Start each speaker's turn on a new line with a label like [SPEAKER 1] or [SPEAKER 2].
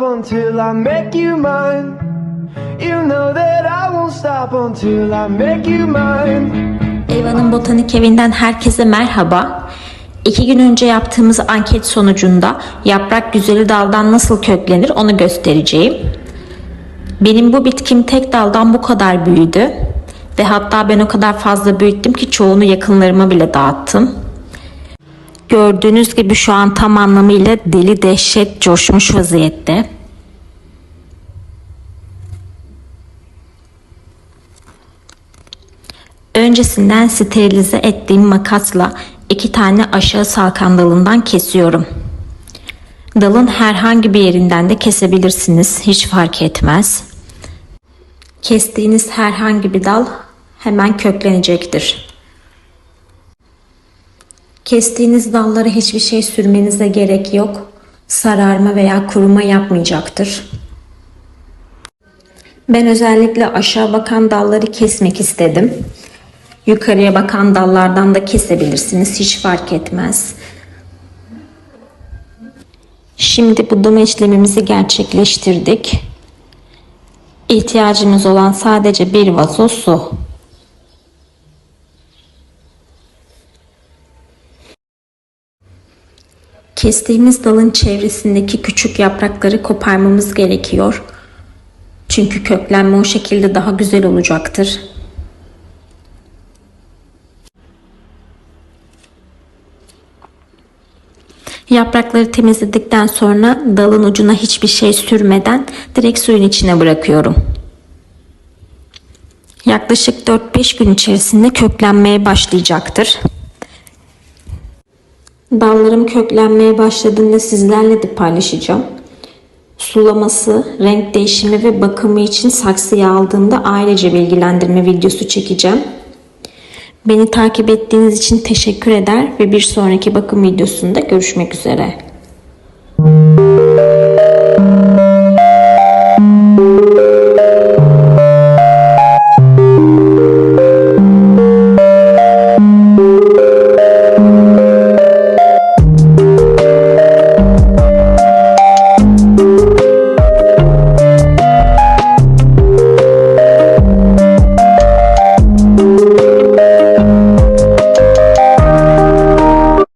[SPEAKER 1] until I make you mine. You know that I won't stop until I make you mine.
[SPEAKER 2] Eyvan'ın botanik evinden herkese merhaba. İki gün önce yaptığımız anket sonucunda yaprak güzeli daldan nasıl köklenir onu göstereceğim. Benim bu bitkim tek daldan bu kadar büyüdü. Ve hatta ben o kadar fazla büyüttüm ki çoğunu yakınlarıma bile dağıttım. Gördüğünüz gibi şu an tam anlamıyla deli dehşet coşmuş vaziyette. Öncesinden sterilize ettiğim makasla iki tane aşağı salkan dalından kesiyorum. Dalın herhangi bir yerinden de kesebilirsiniz. Hiç fark etmez. Kestiğiniz herhangi bir dal hemen köklenecektir. Kestiğiniz dallara hiçbir şey sürmenize gerek yok. Sararma veya kuruma yapmayacaktır. Ben özellikle aşağı bakan dalları kesmek istedim. Yukarıya bakan dallardan da kesebilirsiniz. Hiç fark etmez. Şimdi budama işlemimizi gerçekleştirdik. İhtiyacımız olan sadece bir vazo su. Kestiğimiz dalın çevresindeki küçük yaprakları koparmamız gerekiyor. Çünkü köklenme o şekilde daha güzel olacaktır. Yaprakları temizledikten sonra dalın ucuna hiçbir şey sürmeden direkt suyun içine bırakıyorum. Yaklaşık 4-5 gün içerisinde köklenmeye başlayacaktır. Dallarım köklenmeye başladığında sizlerle de paylaşacağım. Sulaması, renk değişimi ve bakımı için saksıya aldığımda ailece bilgilendirme videosu çekeceğim. Beni takip ettiğiniz için teşekkür eder ve bir sonraki bakım videosunda görüşmek üzere.